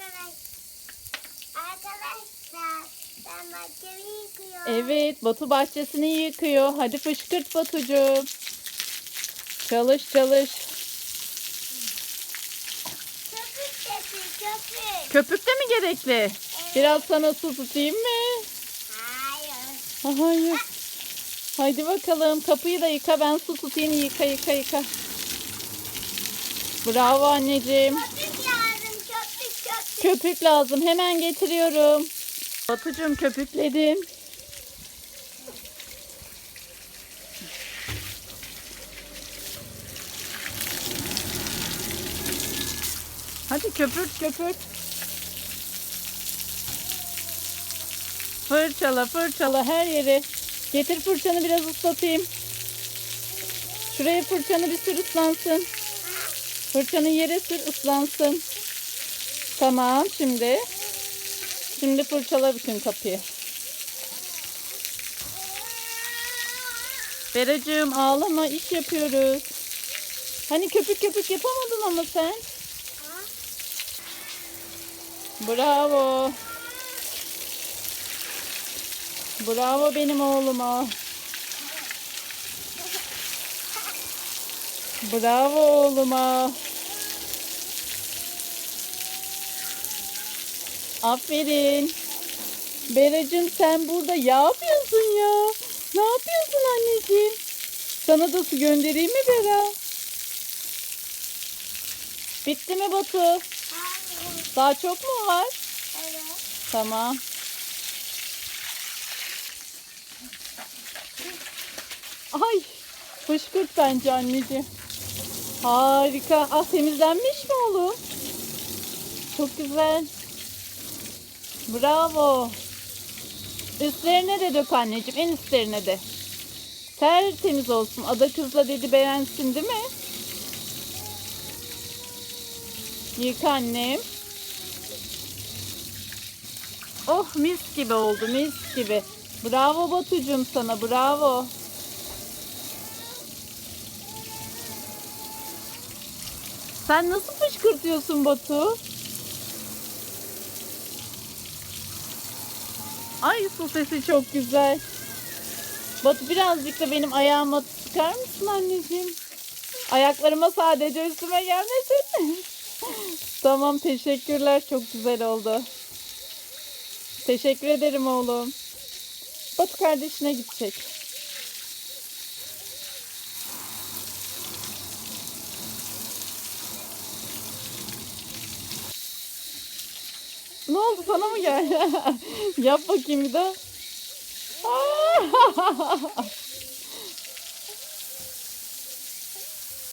Arkadaş, arkadaşlar ben bahçemi yıkıyorum. Evet Batu bahçesini yıkıyor. Hadi fışkırt Batucuğum. Çalış çalış. Köpük sesi köpük. Köpük de mi gerekli? Biraz sana su tutayım mı? Hayır. Ha, Hayır. Haydi bakalım kapıyı da yıka ben su tutayım yıka yıka yıka. Bravo anneciğim. Köpük köpük lazım hemen getiriyorum. Batucuğum köpükledim. Hadi köpürt köpürt. Fırçala fırçala her yeri. Getir fırçanı biraz ıslatayım. Şuraya fırçanı bir sür ıslansın. Fırçanı yere sür ıslansın. Tamam şimdi. Şimdi fırçala bütün kapıyı. Beracığım ağlama iş yapıyoruz. Hani köpük köpük yapamadın ama sen. Bravo. Bravo benim oğluma. Bravo oğluma. Aferin. Beracığım sen burada ne yapıyorsun ya? Ne yapıyorsun anneciğim? Sana da su göndereyim mi Bera? Bitti mi Batu? Hayır. Daha çok mu var? Evet. Tamam. Ay fışkırt bence anneciğim. Harika. Ah temizlenmiş mi oğlum? Çok güzel. Bravo. Üstlerine de dök anneciğim. En üstlerine de. Tertemiz olsun. Ada kızla dedi beğensin değil mi? Yıka annem. Oh mis gibi oldu mis gibi. Bravo Batucuğum sana bravo. Sen nasıl fışkırtıyorsun Batu? Ay su sesi çok güzel. Batu birazcık da benim ayağıma sıkar mısın anneciğim? Ayaklarıma sadece üstüme gelmesin. tamam teşekkürler çok güzel oldu. Teşekkür ederim oğlum. Batu kardeşine gidecek. Ne oldu sana mı geldi? Yap bakayım bir daha.